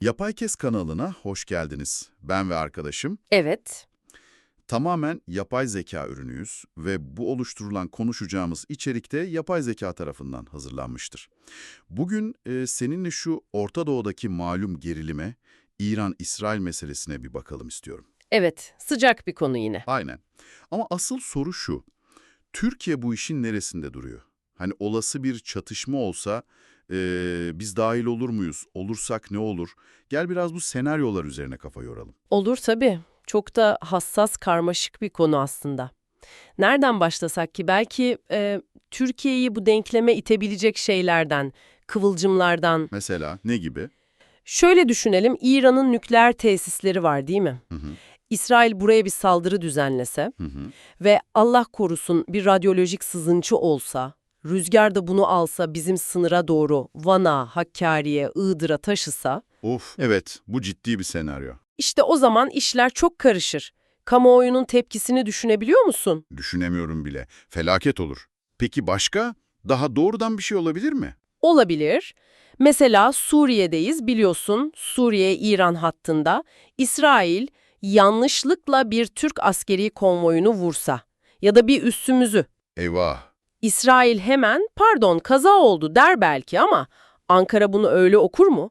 Yapay Kes kanalına hoş geldiniz. Ben ve arkadaşım Evet. tamamen yapay zeka ürünüyüz ve bu oluşturulan konuşacağımız içerikte yapay zeka tarafından hazırlanmıştır. Bugün e, seninle şu Orta Doğu'daki malum gerilime, İran-İsrail meselesine bir bakalım istiyorum. Evet, sıcak bir konu yine. Aynen. Ama asıl soru şu. Türkiye bu işin neresinde duruyor? Hani olası bir çatışma olsa e, biz dahil olur muyuz? Olursak ne olur? Gel biraz bu senaryolar üzerine kafa yoralım. Olur tabii. Çok da hassas, karmaşık bir konu aslında. Nereden başlasak ki? Belki e, Türkiye'yi bu denkleme itebilecek şeylerden, kıvılcımlardan. Mesela ne gibi? Şöyle düşünelim, İran'ın nükleer tesisleri var değil mi? Hı hı, İsrail buraya bir saldırı düzenlese hı hı. ve Allah korusun bir radyolojik sızıntı olsa, rüzgar da bunu alsa bizim sınıra doğru Van'a, Hakkari'ye, Iğdır'a taşısa, Of, evet bu ciddi bir senaryo. İşte o zaman işler çok karışır. Kamuoyunun tepkisini düşünebiliyor musun? Düşünemiyorum bile. Felaket olur. Peki başka? Daha doğrudan bir şey olabilir mi? Olabilir. Mesela Suriye'deyiz biliyorsun. Suriye-İran hattında İsrail yanlışlıkla bir Türk askeri konvoyunu vursa ya da bir üssümüzü. Eyvah. İsrail hemen pardon kaza oldu der belki ama Ankara bunu öyle okur mu?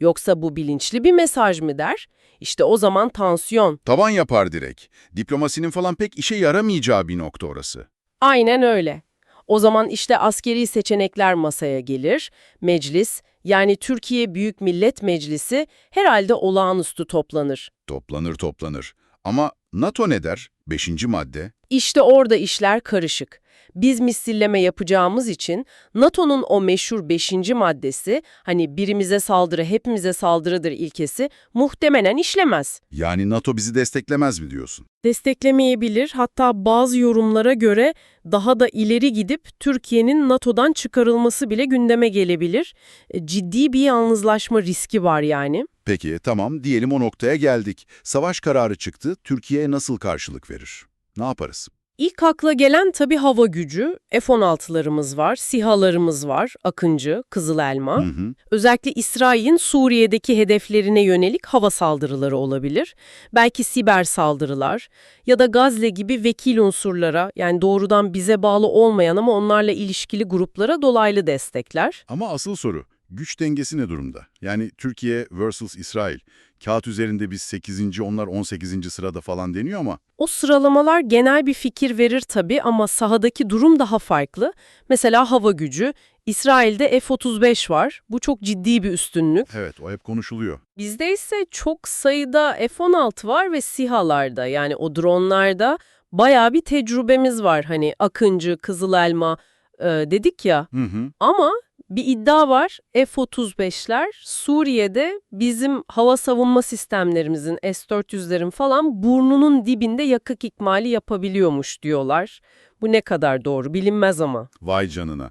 Yoksa bu bilinçli bir mesaj mı der? İşte o zaman tansiyon. Taban yapar direkt. Diplomasinin falan pek işe yaramayacağı bir nokta orası. Aynen öyle. O zaman işte askeri seçenekler masaya gelir. Meclis, yani Türkiye Büyük Millet Meclisi herhalde olağanüstü toplanır. Toplanır toplanır. Ama NATO ne der? Beşinci madde. İşte orada işler karışık. Biz misilleme yapacağımız için NATO'nun o meşhur 5. maddesi, hani birimize saldırı hepimize saldırıdır ilkesi muhtemelen işlemez. Yani NATO bizi desteklemez mi diyorsun? Desteklemeyebilir, hatta bazı yorumlara göre daha da ileri gidip Türkiye'nin NATO'dan çıkarılması bile gündeme gelebilir. E, Ciddi bir yalnızlaşma riski var yani. Peki tamam diyelim o noktaya geldik. Savaş kararı çıktı. Türkiye nasıl karşılık verir? Ne yaparız? İlk akla gelen tabii hava gücü. F-16'larımız var, SİHA'larımız var, Akıncı, Kızıl Elma. Hı hı. Özellikle İsrail'in Suriye'deki hedeflerine yönelik hava saldırıları olabilir. Belki siber saldırılar ya da Gazze gibi vekil unsurlara yani doğrudan bize bağlı olmayan ama onlarla ilişkili gruplara dolaylı destekler. Ama asıl soru, güç dengesi ne durumda? Yani Türkiye vs. İsrail. Kağıt üzerinde biz 8. onlar 18. sırada falan deniyor ama O sıralamalar genel bir fikir verir tabii ama sahadaki durum daha farklı. Mesela hava gücü, İsrail'de F-35 var. Bu çok ciddi bir üstünlük. evet o hep konuşuluyor. Bizde ise çok sayıda F-16 var ve SİHA'larda yani o dronlarda bayağı bir tecrübemiz var. Hani Akıncı, Kızıl Elma e, dedik ya Hı hı. ama bir iddia var F-35'ler Suriye'de bizim hava savunma sistemlerimizin S-400'lerin falan burnunun dibinde yakık ikmali yapabiliyormuş diyorlar. Bu ne kadar doğru bilinmez ama. Vay canına.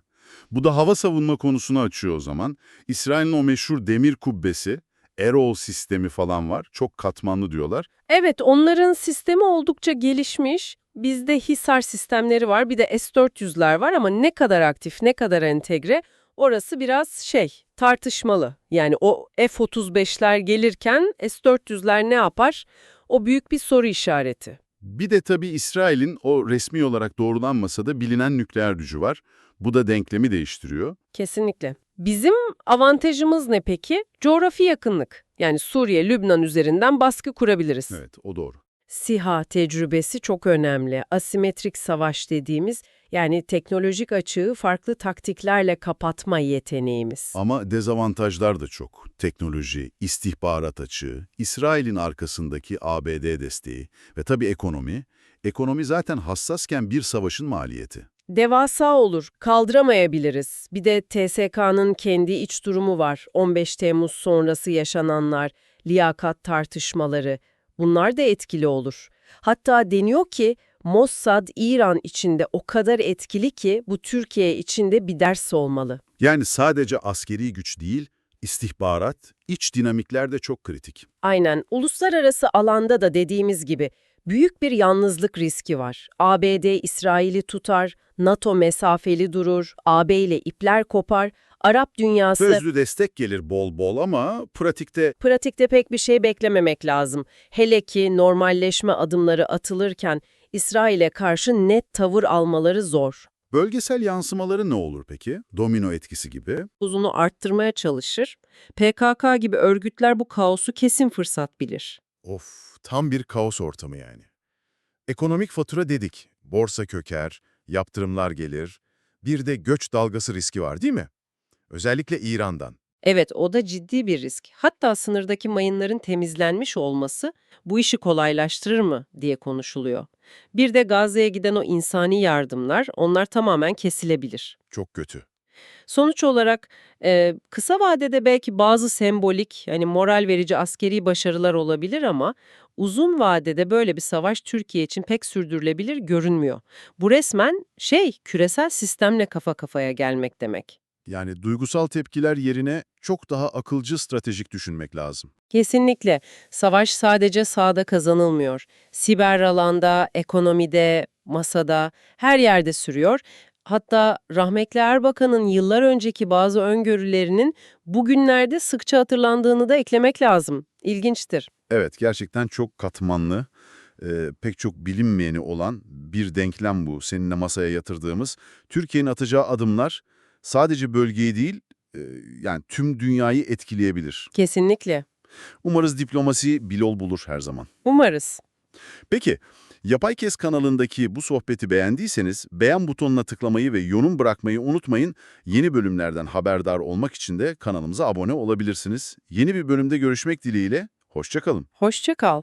Bu da hava savunma konusunu açıyor o zaman. İsrail'in o meşhur demir kubbesi, Erol sistemi falan var. Çok katmanlı diyorlar. Evet, onların sistemi oldukça gelişmiş. Bizde Hisar sistemleri var, bir de S-400'ler var ama ne kadar aktif, ne kadar entegre orası biraz şey, tartışmalı. Yani o F-35'ler gelirken S-400'ler ne yapar? O büyük bir soru işareti. Bir de tabii İsrail'in o resmi olarak doğrulanmasa da bilinen nükleer gücü var. Bu da denklemi değiştiriyor. Kesinlikle. Bizim avantajımız ne peki? Coğrafi yakınlık. Yani Suriye, Lübnan üzerinden baskı kurabiliriz. Evet, o doğru. SİHA tecrübesi çok önemli. Asimetrik savaş dediğimiz yani teknolojik açığı farklı taktiklerle kapatma yeteneğimiz. Ama dezavantajlar da çok. Teknoloji, istihbarat açığı, İsrail'in arkasındaki ABD desteği ve tabii ekonomi. Ekonomi zaten hassasken bir savaşın maliyeti. Devasa olur, kaldıramayabiliriz. Bir de TSK'nın kendi iç durumu var. 15 Temmuz sonrası yaşananlar, liyakat tartışmaları. Bunlar da etkili olur. Hatta deniyor ki Mossad İran içinde o kadar etkili ki bu Türkiye içinde bir ders olmalı. Yani sadece askeri güç değil, istihbarat, iç dinamikler de çok kritik. Aynen. Uluslararası alanda da dediğimiz gibi büyük bir yalnızlık riski var. ABD İsrail'i tutar, NATO mesafeli durur, AB ile ipler kopar Arap dünyası Sözlü destek gelir bol bol ama pratikte pratikte pek bir şey beklememek lazım. Hele ki normalleşme adımları atılırken İsrail'e karşı net tavır almaları zor. bölgesel yansımaları ne olur peki? Domino etkisi gibi. Uzunu arttırmaya çalışır. PKK gibi örgütler bu kaosu kesin fırsat bilir. Of, tam bir kaos ortamı yani. Ekonomik fatura dedik. Borsa köker, yaptırımlar gelir. Bir de göç dalgası riski var değil mi? Özellikle İran'dan. Evet, o da ciddi bir risk. Hatta sınırdaki mayınların temizlenmiş olması bu işi kolaylaştırır mı diye konuşuluyor. Bir de Gazze'ye giden o insani yardımlar, onlar tamamen kesilebilir. Çok kötü. Sonuç olarak e, kısa vadede belki bazı sembolik, yani moral verici askeri başarılar olabilir ama uzun vadede böyle bir savaş Türkiye için pek sürdürülebilir görünmüyor. Bu resmen şey, küresel sistemle kafa kafaya gelmek demek. Yani duygusal tepkiler yerine çok daha akılcı stratejik düşünmek lazım. Kesinlikle. Savaş sadece sahada kazanılmıyor. Siber alanda, ekonomide, masada, her yerde sürüyor. Hatta rahmetli Erbakan'ın yıllar önceki bazı öngörülerinin bugünlerde sıkça hatırlandığını da eklemek lazım. İlginçtir. Evet, gerçekten çok katmanlı, e, pek çok bilinmeyeni olan bir denklem bu. Seninle masaya yatırdığımız. Türkiye'nin atacağı adımlar sadece bölgeyi değil, e, yani tüm dünyayı etkileyebilir. Kesinlikle. Umarız diplomasi bir yol bulur her zaman. Umarız. Peki, Yapay Kes kanalındaki bu sohbeti beğendiyseniz beğen butonuna tıklamayı ve yorum bırakmayı unutmayın. Yeni bölümlerden haberdar olmak için de kanalımıza abone olabilirsiniz. Yeni bir bölümde görüşmek dileğiyle, hoşça kalın. Hoşça kal.